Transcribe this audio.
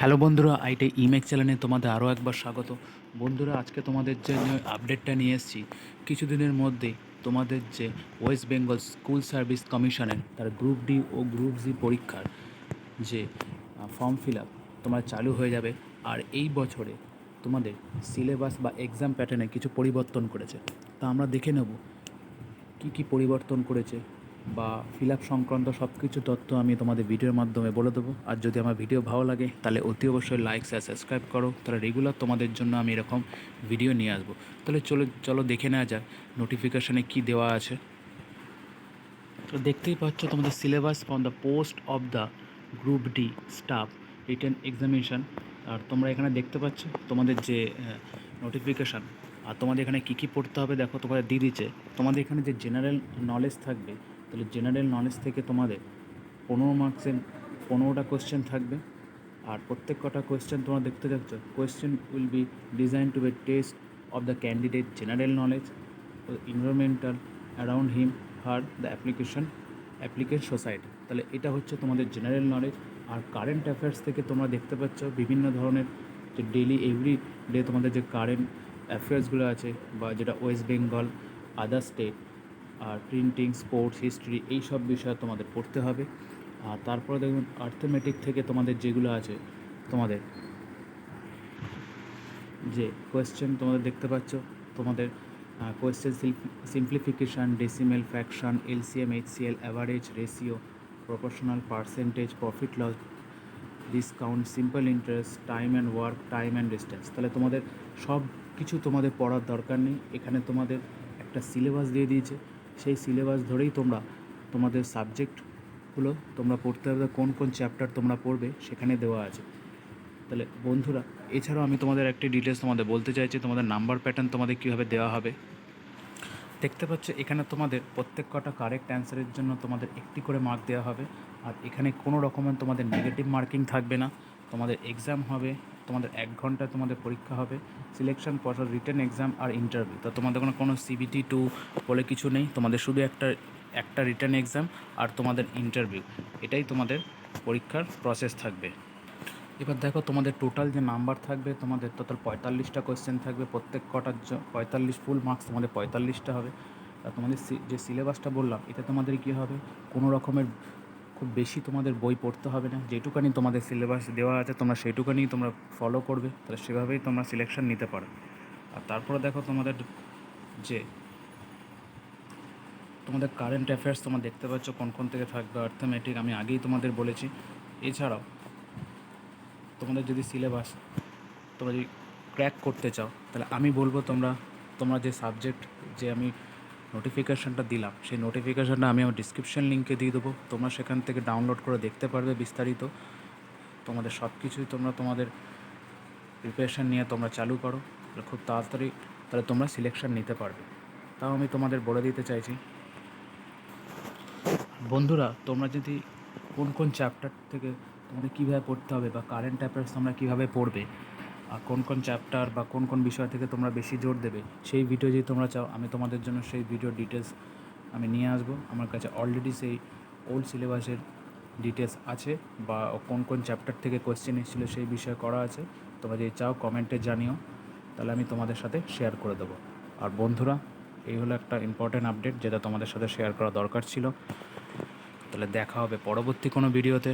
Hello বন্ধুরা, আইটে ইমেক চ্যানেলে তোমাদের আরও একবার স্বাগত। বন্ধুরা, আজকে তোমাদের জন্য আপডেটটা নিয়ে এসেছি, কিছুদিনের মধ্যেই তোমাদের যে ওয়েস্ট বেঙ্গল স্কুল সার্ভিস কমিশনের তার গ্রুপ ডি ও গ্রুপ জি পরীক্ষার যে ফর্ম ফিল আপ তোমার চালু হয়ে যাবে। আর এই বছরে তোমাদের সিলেবাস বা এক্সাম প্যাটার্নে কিছু পরিবর্তন করেছে। তা আমরা দেখে নেব, কী কী পরিবর্তন করেছে বা ফিল আপ সংক্রান্ত সব কিছু তথ্য আমি তোমাদের ভিডিওর মাধ্যমে বলে দেবো। আর যদি আমার ভিডিও ভালো লাগে, তাহলে অতি অবশ্যই লাইক শেয়ার সাবস্ক্রাইব করো। তাহলে রেগুলার তোমাদের জন্য আমি এরকম ভিডিও নিয়ে আসব। তাহলে চলো চলো দেখে নেওয়া যাক নোটিফিকেশানে কী দেওয়া আছে। তো দেখতেই পাচ্ছ তোমাদের syllabus from the post of the group D staff written examination আর তোমরা এখানে দেখতে পাচ্ছ তোমাদের যে নোটিফিকেশান আর তোমাদের এখানে কী কী পড়তে হবে দেখো, তোমাদের দিয়ে দিচ্ছে তোমাদের এখানে যে জেনারেল নলেজ থাকবে তাহলে জেনারেল নলেজ থেকে তোমাদের পনেরো মার্কসের পনেরোটা কোয়েশ্চেন থাকবে। আর প্রত্যেক কটা কোয়েশ্চেন তোমরা দেখতে যাচ্ছ question will be design to be test of the candidate general knowledge environmental around him her the application applicant society তাহলে এটা হচ্ছে তোমাদের জেনারেল নলেজ আর কারেন্ট অ্যাফেয়ার্স থেকে তোমরা দেখতে পাচ্ছ বিভিন্ন ধরনের যে ডেলি এভরি ডে তোমাদের যে কারেন্ট অ্যাফেয়ার্সগুলো আছে বা যেটা ওয়েস্ট বেঙ্গল আদার স্টেট আর প্রিন্টিং স্পোর্টস হিস্ট্রি এই সব বিষয় তোমাদের পড়তে হবে। আর তারপরে দেখুন আর্থমেটিক থেকে তোমাদের যেগুলো আছে, তোমাদের যে কোয়েশ্চেন তোমাদের দেখতে পাচ্ছ, তোমাদের question simplification decimal fraction LCM HCL average ratio proportional percentage profit loss discount simple interest time and work time and distance তাহলে তোমাদের সব কিছু তোমাদের পড়ার দরকার নেই। এখানে তোমাদের একটা সিলেবাস দিয়ে দিয়েছে। সেই সিলেবাস ধরেই তোমরা তোমাদের সাবজেক্টগুলো তোমরা পড়তে হবে কোন কোন চ্যাপ্টার তোমরা পড়বে সেখানে দেওয়া আছে। তাহলে বন্ধুরা, এছাড়াও আমি তোমাদের একটি ডিটেলস তোমাদের বলতে চাইছি, তোমাদের নাম্বার প্যাটার্ন তোমাদের কীভাবে দেওয়া হবে। দেখতে পাচ্ছ, এখানে তোমাদের প্রত্যেক কটা কারেক্ট অ্যান্সারের জন্য তোমাদের একটি করে মার্ক দেওয়া হবে। আর এখানে কোনো রকমের তোমাদের নেগেটিভ মার্কিং থাকবে না। তোমাদের এক্সাম হবে তোমাদের এক ঘন্টায় তোমাদের পরীক্ষা হবে সিলেকশন পর রিটেন এক্সাম আর ইন্টারভিউ তো তোমাদের কোনো কোনো সিবিটি টু বলে কিছু নেই, তোমাদের শুধু একটা একটা রিটার্ন এক্সাম আর তোমাদের ইন্টারভিউ এটাই তোমাদের পরীক্ষার প্রসেস থাকবে। এবার দেখো তোমাদের টোটাল যে নাম্বার থাকবে, তোমাদের টোটাল পঁয়তাল্লিশটা কোয়েশ্চেন থাকবে, প্রত্যেক কটার পঁয়তাল্লিশ ফুল মার্কস তোমাদের পঁয়তাল্লিশটা হবে। আর তোমাদের যে সিলেবাসটা বললাম এতে তোমাদের কী হবে? কোনো রকমের খুব বেশি তোমাদের বই পড়তে হবে না। যেটুকানি তোমাদের সিলেবাস দেওয়া আছে, তোমরা সেইটুকানি তোমরা ফলো করবে, তাহলে সেভাবেই তোমরা সিলেকশন নিতে পারো। আর তারপরে দেখো তোমাদের যে, তোমাদের কারেন্ট অ্যাফেয়ার্স তোমরা দেখতে পাচ্ছ কোন কোন থেকে থাকবে অর্থমেটিক আমি আগেই তোমাদের বলেছি। এছাড়াও, তোমাদের যদি সিলেবাস তোমরা যদি ক্র্যাক করতে চাও, তাহলে আমি বলব তোমরা তোমরা যে সাবজেক্ট যে আমি নোটিফিকেশানটা দিলাম। সেই নোটিফিকেশানটা আমি আমার ডিসক্রিপশন লিঙ্কে দিয়ে দেবো। তোমরা সেখান থেকে ডাউনলোড করে দেখতে পারবে বিস্তারিত। তোমাদের সব কিছুই তোমরা তোমাদের প্রিপারেশান নিয়ে তোমরা চালু করো। খুব তাড়াতাড়ি তাহলে তোমরা সিলেকশন নিতে পারবে। তাও আমি তোমাদের বলে দিতে চাইছি। বন্ধুরা, তোমরা যদি কোন কোন চ্যাপ্টার থেকে তোমাদের কীভাবে পড়তে হবে বা কারেন্ট অ্যাফেয়ার্স তোমরা কীভাবে পড়বে কোন কোন চ্যাপ্টার বা কোন কোন বিষয় থেকে তোমরা বেশি জোর দেবে, সেই ভিডিও যদি তোমরা চাও, আমি তোমাদের জন্য সেই ভিডিও ডিটেলস আমি নিয়ে আসব। আমার কাছে অলরেডি সেই ওল্ড সিলেবাসের ডিটেলস আছে বা কোন কোন চ্যাপ্টার থেকে কোয়েশ্চেন এসেছিল সেই বিষয়ে করা আছে। তোমরা যদি চাও কমেন্টে জানিও, তাহলে আমি তোমাদের সাথে শেয়ার করে দেবো। আর বন্ধুরা, এই হলো একটা ইম্পর্ট্যান্ট আপডেট যেটা তোমাদের সাথে শেয়ার করা দরকার ছিল। তাহলে দেখা হবে পরবর্তী কোনো ভিডিওতে